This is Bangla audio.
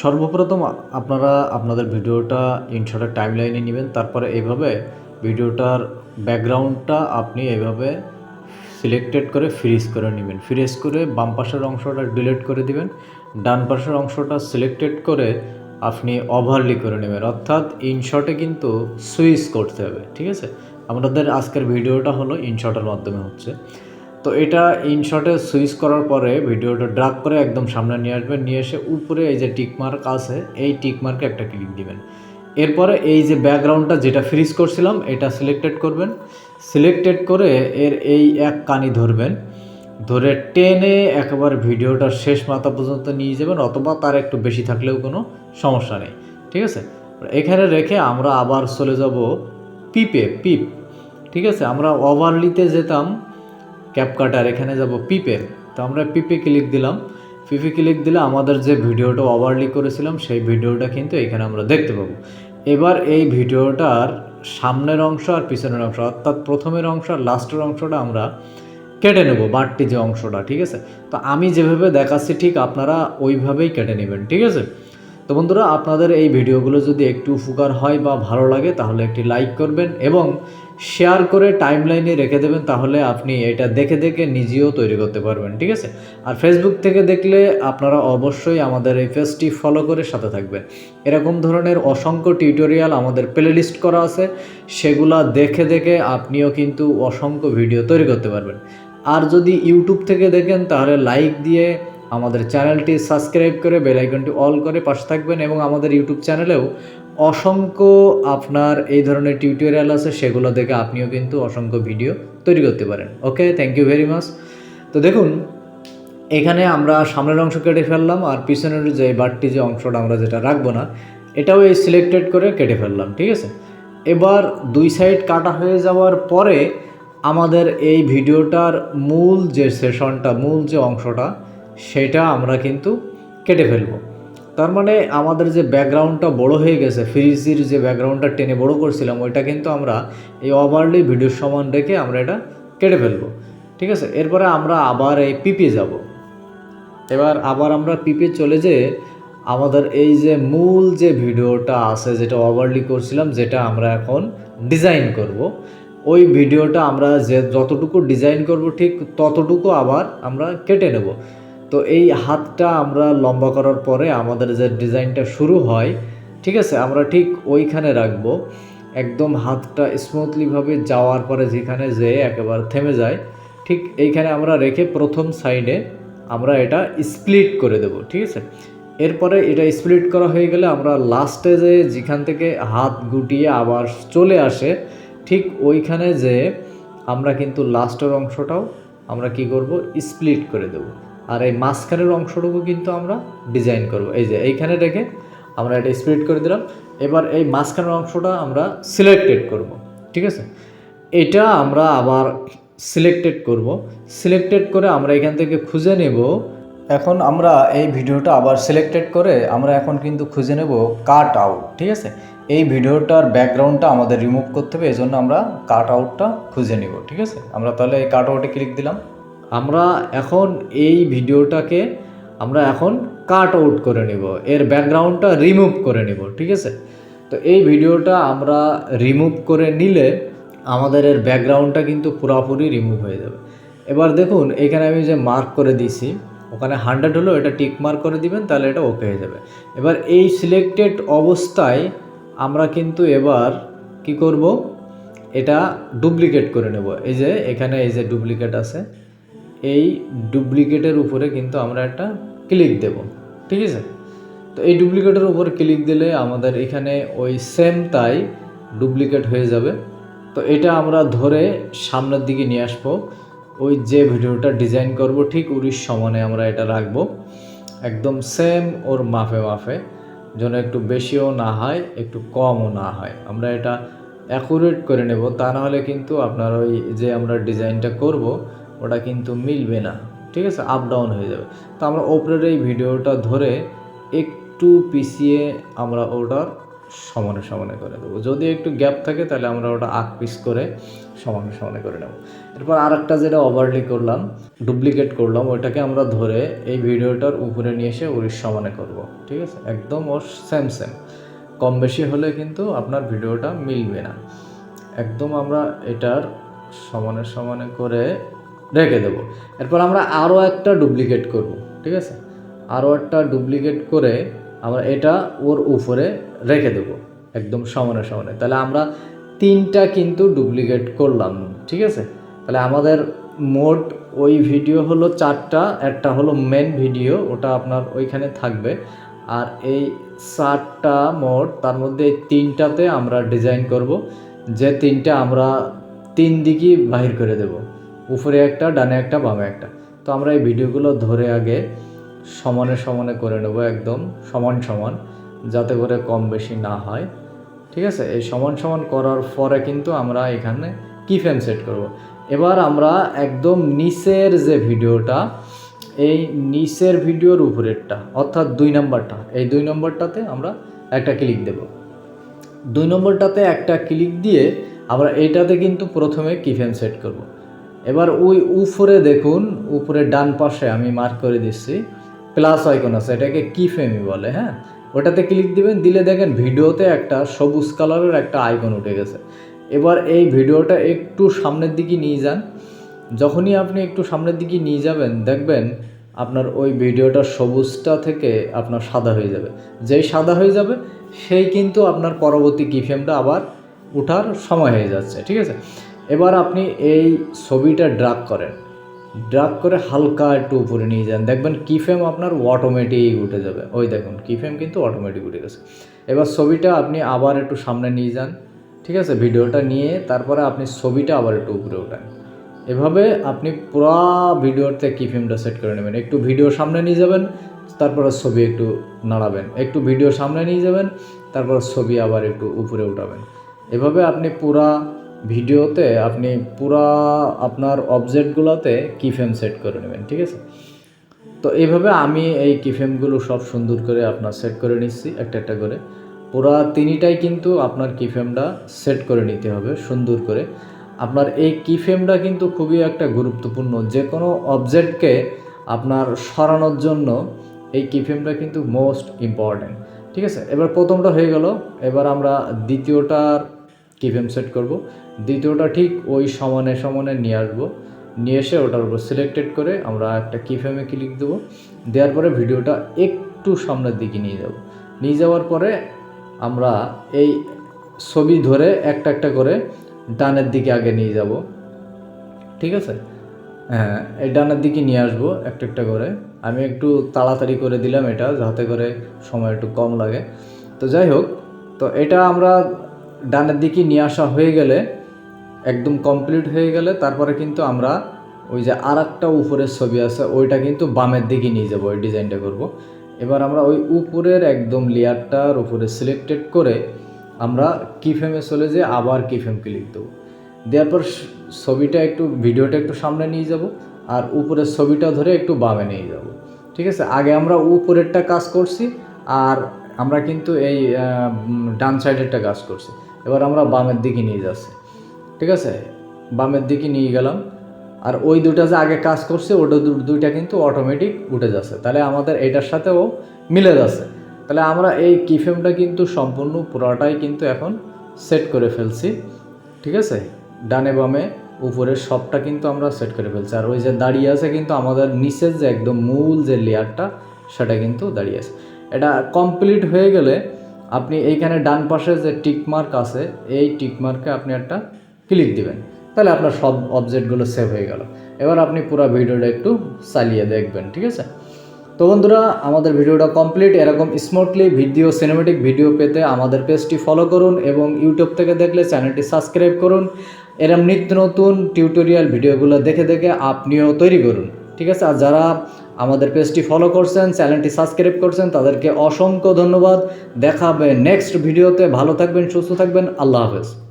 সর্বপ্রথম আপনারা আপনাদের ভিডিওটা ইনশর্টের টাইম লাইনে নেবেন, তারপরে এইভাবে ভিডিওটার ব্যাকগ্রাউন্ডটা আপনি এইভাবে সিলেক্টেড করে ফ্রিজ করে নেবেন। ফ্রিজ করে বাম পাশের অংশটা ডিলিট করে দিবেন, ডান পাশের অংশটা সিলেক্টেড করে আপনি ওভারলি করে নেবেন। অর্থাৎ ইনশর্টে কিন্তু সুইচ করতে হবে, ঠিক আছে? আমাদের আজকের ভিডিওটা হলো ইনশর্টের মাধ্যমে হচ্ছে। তো এটা ইনশটে সুইচ করার পরে ভিডিওটা ড্রাগ করে একদম সামনে নিয়ে আসবেন। নিয়ে এসে উপরে এই যে টিকমার্ক আছে, এই টিকমার্কে একটা ক্লিক দিবেন। এরপরে এই যে ব্যাকগ্রাউন্ডটা যেটা ফ্রিজ করছিলাম, এটা সিলেক্টেড করবেন। সিলেক্টেড করে এর এই এক কানি ধরবেন। ধরে টেনে একবার ভিডিওটার শেষ মাথা পর্যন্ত নিয়ে যাবেন, অথবা তার একটু বেশি থাকলেও কোনো সমস্যা নেই। ঠিক আছে? এখানে রেখে আমরা আবার চলে যাব পিপে, পিপ। ঠিক আছে? আমরা ওভারলিতে যেতাম ক্যাপকাটার এখানে যাব পিপে তো আমরা পিপে ক্লিক দিলাম। পিপে ক্লিক দিলে আমাদের যে ভিডিওটা ওভারলি করেছিলাম, সেই ভিডিওটা কিন্তু এখানে আমরা দেখতে পাবো। এবার এই ভিডিওটার সামনের অংশ আর পিছনের অংশ, অর্থাৎ প্রথমের অংশ আর লাস্টের অংশটা আমরা কেটে নেব, বাড়তি যে অংশটা, ঠিক আছে? তো আমি যেভাবে দেখাচ্ছি, ঠিক আপনারা ওইভাবেই কেটে নেবেন, ঠিক আছে? তো বন্ধুরা, আপনাদের এই ভিডিওগুলো যদি একটু উপকার হয় বা ভালো লাগে, তাহলে একটি লাইক করবেন এবং শেয়ার করে টাইমলাইনে রেখে দেবেন, তাহলে আপনি এটা দেখে দেখে নিজেও তৈরি করতে পারবেন, ঠিক আছে? আর ফেসবুক থেকে দেখলে আপনারা অবশ্যই আমাদের এই পেজটি ফলো করে সাথে থাকবেন। এরকম ধরনের অসংখ্য টিউটোরিয়াল আমাদের প্লেলিস্ট করা আছে, সেগুলা দেখে দেখে আপনিও কিন্তু অসংখ্য ভিডিও তৈরি করতে পারবেন। আর যদি ইউটিউব থেকে দেখেন, তাহলে লাইক দিয়ে আমাদের চ্যানেলটি সাবস্ক্রাইব করে বেল আইকনটি অল করে পাশে থাকবেন এবং আমাদের ইউটিউব চ্যানেলেও অসংখ্য আপনার এই ধরনের টিউটোরিয়াল আছে, সেগুলো দেখে আপনিও কিন্তু অসংখ্য ভিডিও তৈরি করতে পারেন। Okay thank you very much তো দেখুন, এখানে আমরা সামনের অংশ কেটে ফেললাম আর পিছনের যে বাড়তি যে অংশটা আমরা যেটা রাখব না, এটাও এই সিলেক্টেড করে কেটে ফেললাম, ঠিক আছে? এবার দুই সাইড কাটা হয়ে যাওয়ার পরে আমাদের এই ভিডিওটার মূল যে সেশনটা মূল যে অংশটা, সেটা আমরা কিন্তু কেটে ফেলব। তার মানে আমাদের যে ব্যাকগ্রাউন্ডটা বড় হয়ে গেছে, ফ্রিজির যে ব্যাকগ্রাউন্ডটা টেনে বড় করছিলাম, ওইটা কিন্তু আমরা এই ওভারলি ভিডিওর সমান রেখে আমরা এটা কেটে ফেলব। ঠিক আছে? এরপরে আমরা আবার এই পিপে যাব। এবার আবার আমরা পিপে চলে যেয়ে আমাদের এই যে মূল যে ভিডিওটা আছে যেটা ওভারলি করছিলাম, যেটা আমরা এখন ডিজাইন করব, ওই ভিডিওটা আমরা যে যতটুকু ডিজাইন করব, ঠিক ততটুকু আবার আমরা কেটে নেব। তো এই হাতটা আমরা লম্বা করার পরে আমাদের যে ডিজাইনটা শুরু হয়, ঠিক আছে, আমরা ঠিক ওইখানে রাখব। একদম হাতটা স্মুথলিভাবে যাওয়ার পরে যেখানে যে একেবারে থেমে যায়, ঠিক এইখানে আমরা রেখে প্রথম সাইডে আমরা এটা স্প্লিট করে দেব, ঠিক আছে? এরপরে এটা স্প্লিট করা হয়ে গেলে আমরা লাস্টে যে যেখান থেকে হাত গুটিয়ে আবার চলে আসে, ঠিক ওইখানে যে আমরা কিন্তু লাস্টের অংশটাও আমরা কি করব? স্প্লিট করে দেব। আর এই মাঝখানের অংশটুকু কিন্তু আমরা ডিজাইন করব। এই যে এইখানে রেখে আমরা এটা স্প্লিট করে দিলাম। এবার এই মাঝখানের অংশটা আমরা সিলেক্টেড করব, ঠিক আছে? এটা আমরা আবার সিলেক্টেড করব। সিলেক্টেড করে আমরা এখান থেকে খুঁজে নেব। এখন আমরা এই ভিডিওটা আবার সিলেক্টেড করে আমরা এখন কিন্তু খুঁজে নেব কাট আউট ঠিক আছে? এই ভিডিওটার ব্যাকগ্রাউন্ডটা আমাদের রিমুভ করতে হবে এই জন্য আমরা কাট আউটটা খুঁজে নেব, ঠিক আছে? আমরা তাহলে এই কাট আউটে ক্লিক দিলাম। আমরা এখন এই ভিডিওটাকে আমরা এখন কাট আউট করে নেব। এর ব্যাকগ্রাউন্ডটা রিমুভ করে নেব, ঠিক আছে? তো এই ভিডিওটা আমরা রিমুভ করে নিলে আমাদের এর ব্যাকগ্রাউন্ডটা কিন্তু পুরোপুরি রিমুভ হয়ে যাবে। এবার দেখুন, এখানে আমি যে মার্ক করে দিছি ওখানে হান্ড্রেড হলো, এটা টিক মার্ক করে দিবেন, তাহলে এটা ওকে হয়ে যাবে। এবার এই সিলেক্টেড অবস্থায় আমরা কিন্তু এবার কি করব? এটা ডুপ্লিকেট করে নেব। এই যে, এখানে এই যে ডুপ্লিকেট আছে এই ডুপ্লিকেটের উপরে কিন্তু আমরা একটা ক্লিক দেব, ঠিক আছে? তো এই ডুপ্লিকেটের উপর ক্লিক দিলে আমাদের এখানে ওই সেম তাই ডুপ্লিকেট হয়ে যাবে। তো এটা আমরা ধরে সামনের দিকে নিয়ে আসব। ওই যে ভিডিওটা ডিজাইন করব, ঠিক উড়ির সমানে আমরা এটা রাখব। একদম সেম ওর মাফে মাফে যেন একটু বেশিও না হয়, একটু কমও না হয়। আমরা এটা অ্যাকুরেট করে নেব। তা নাহলে কিন্তু আপনার ওই যে আমরা ডিজাইনটা করব ওটা কিন্তু মিলবে না, ঠিক আছে? আপ ডাউন হয়ে যাবে। তো আমরা ওপরের এই ভিডিওটা ধরে একটু পিছিয়ে আমরা ওটার সমানে সমানে করে দেবো। যদি একটু গ্যাপ থাকে, তাহলে আমরা ওটা আক পিস করে সমানে সমানে করে নেব। এরপর আরেকটা যেটা ওভারলি করলাম ডুপ্লিকেট করলাম, ওইটাকে আমরা ধরে এই ভিডিওটার উপরে নিয়ে এসে ওর সমানে করব, ঠিক আছে? একদম ওর সেম সেম কম বেশি হলে কিন্তু আপনার ভিডিওটা মিলবে না। একদম আমরা এটার সমানে সমানে করে রেখে দেবো। এরপর আমরা আরও একটা ডুপ্লিকেট করব, ঠিক আছে? আরও একটা ডুপ্লিকেট করে আমরা এটা ওর উপরে রেখে দেবো, একদম সমানে সমানে। তাহলে আমরা তিনটা কিন্তু ডুপ্লিকেট করলাম, ঠিক আছে? তাহলে আমাদের মোট ওই ভিডিও হলো চারটা, একটা হলো মেন ভিডিও, ওটা আপনার ওইখানে থাকবে। আর এই চারটা মোট, তার মধ্যে এই তিনটাতে আমরা ডিজাইন করব, যে তিনটা আমরা তিন দিকই বাহির করে দেব। উপরে একটা, ডানে একটা, বামে একটা তো আমরা এই ভিডিওগুলো ধরে আগে সমানে সমানে করে নেব একদম, সমান সমান, যাতে করে কম বেশি না হয় ঠিক আছে এই সমান সমান করার পরে কিন্তু আমরা এখানে কি ফ্রেম সেট করব। এবার আমরা একদম নিচের যে ভিডিওটা, এই নিচের ভিডিওর উপরেরটা, অর্থাৎ দুই নম্বরটা, এই দুই নম্বরটাতে আমরা একটা ক্লিক দেব দুই নম্বরটাতে একটা ক্লিক দিয়ে আমরা এইটাতে কিন্তু প্রথমে কিফ্রেম সেট করব। এবার ওই উপরে দেখুন, উপরে ডান পাশে আমি মার্ক করে দিচ্ছি প্লাস আইকন আছে, এটাকে কি ফ্রেমই বলে হ্যাঁ? ওটাতে ক্লিক দিবেন, দিলে দেখেন ভিডিওতে একটা সবুজ কালারের একটা আইকন উঠে গেছে। এবার এই ভিডিওটা একটু সামনের দিকে নিয়ে যান। যখনই আপনি একটু সামনের দিকে নিয়ে যাবেন, দেখবেন আপনার ওই ভিডিওটা সবুজটা থেকে আপনার সাদা হয়ে যাবে। যেই সাদা হয়ে যাবে, সেই কিন্তু আপনার পরবর্তী কি ফ্রেমটা আবার ওঠার সময় হয়ে যাচ্ছে, ঠিক আছে? এবার আপনি এই ছবিটা ড্রাগ করেন। ড্রাগ করে হালকা একটু উপরে নিয়ে যান। দেখবেন কি ফ্রেম আপনার অটোমেটিক উঠে যাবে। ওই দেখুন কি ফ্রেম কিন্তু অটোমেটিক উঠে গেছে। এবার ছবিটা আপনি আবার একটু সামনে নিয়ে যান, ঠিক আছে? ভিডিওটা নিয়ে তারপরে আপনি ছবিটা আবার একটু উপরে ওঠান। এভাবে আপনি পুরো ভিডিওতে কি ফ্রেমটা সেট করে নেবেন। একটু ভিডিও সামনে নিয়ে যাবেন, তারপরে ছবি একটু নাড়াবেন। একটু ভিডিও সামনে নিয়ে যাবেন, তারপর ছবি আবার একটু উপরে উঠাবেন। এভাবে আপনি পুরা ভিডিওতে আপনি পুরা আপনার অবজেক্টগুলোতে কিফ্রেম সেট করে নেবেন, ঠিক আছে? তো এইভাবে আমি এই কিফ্রেমগুলো সব সুন্দর করে আপনার সেট করে নিচ্ছি, একটা একটা করে। পুরা তিনটাই কিন্তু আপনার কিফ্রেমটা সেট করে নিতে হবে, সুন্দর করে। আপনার এই কিফ্রেমটা কিন্তু খুবই একটা গুরুত্বপূর্ণ। যে কোনো অবজেক্টকে আপনার সরানোর জন্য এই কিফ্রেমটা কিন্তু মোস্ট ইম্পর্ট্যান্ট ঠিক আছে? এবার প্রথমটা হয়ে গেল, এবার আমরা দ্বিতীয়টার কিফ্রেম সেট করব। দ্বিতীয়টা ঠিক ওই সমানে সমানে নিয়ে আসব। নিয়ে এসে ওটার উপর সিলেক্টেড করে আমরা একটা কিফ্রেমে ক্লিক দেবো। দেওয়ার পরে ভিডিওটা একটু সামনের দিকে নিয়ে যাব। নিয়ে যাওয়ার পরে আমরা এই ছবি ধরে একটা একটা করে ডানের দিকে আগে নিয়ে যাব। ঠিক আছে? হ্যাঁ এই ডানের দিকে নিয়ে আসব একটা একটা করে। আমি একটু তাড়াতাড়ি করে দিলাম এটা, যাতে করে সময় একটু কম লাগে। তো যাই হোক, তো এটা আমরা ডানের দিকে নিয়ে আসা হয়ে গেলে একদম কমপ্লিট হয়ে গেলে তারপরে কিন্তু আমরা ওই যে আর একটা উপরের ছবি আছে, ওইটা কিন্তু বামের দিকে নিয়ে যাব, ওই ডিজাইনটা করব। এবার আমরা ওই উপরের একদম লেয়ারটার উপরে সিলেক্টেড করে আমরা কি ফ্রেমে চলে যেয়ে আবার কি ফ্রেম ক্লিক দেবো। দেওয়ার পর ছবিটা একটু ভিডিওটা একটু সামনে নিয়ে যাব আর উপরের ছবিটা ধরে একটু বামে নিয়ে যাব। ঠিক আছে? আগে আমরা উপরেরটা কাজ করছি আর আমরা কিন্তু এই ডান সাইডেরটা কাজ করছি। এবার আমরা বামের দিকে নিয়ে যাচ্ছি। ঠিক আছে? বামের দিকে নিয়ে গেলাম। আর ওই দুটা যে আগে কাজ করছে, ওটা দুইটা কিন্তু অটোমেটিক উঠে যাচ্ছে। তাহলে আমাদের এটার সাথেও মিলে যাচ্ছে। তাহলে আমরা এই কিফেমটা কিন্তু সম্পূর্ণ পুরাটাই কিন্তু এখন সেট করে ফেলছি। ঠিক আছে? ডানে বামে উপরের সবটা কিন্তু আমরা সেট করে ফেলছি। আর ওই যে দাঁড়িয়ে আছে কিন্তু আমাদের নিচের যে একদম মূল যে লেয়ারটা সেটা কিন্তু দাঁড়িয়ে আছে। এটা কমপ্লিট হয়ে গেলে আপনি এইখানে ডান পাশে যে টিকমার্ক আছে, এই টিকমার্কে আপনি একটা ক্লিক দিবেন। তাহলে আপনার সব অবজেক্টগুলো সেভ হয়ে গেল। এবার আপনি পুরো ভিডিওটা একটু চালিয়ে দেখবেন, ঠিক আছে? তো বন্ধুরা, আমাদের ভিডিওটা কমপ্লিট। এরকম স্মার্টলি ভিডিও সিনেমেটিক ভিডিও পেতে আমাদের পেজটি ফলো করুন এবং ইউটিউব থেকে দেখলে চ্যানেলটি সাবস্ক্রাইব করুন। এরম নিত্য নতুন টিউটোরিয়াল ভিডিওগুলো দেখে দেখে আপনিও তৈরি করুন। ঠিক আছে? আর যারা আমাদের পেজটি ফলো করছেন চ্যানেলটি সাবস্ক্রাইব করছেন, তাদেরকে অসংখ্য ধন্যবাদ। দেখা হবে নেক্সট ভিডিওতে ভালো থাকবেন, সুস্থ থাকবেন। আল্লাহ হাফেজ।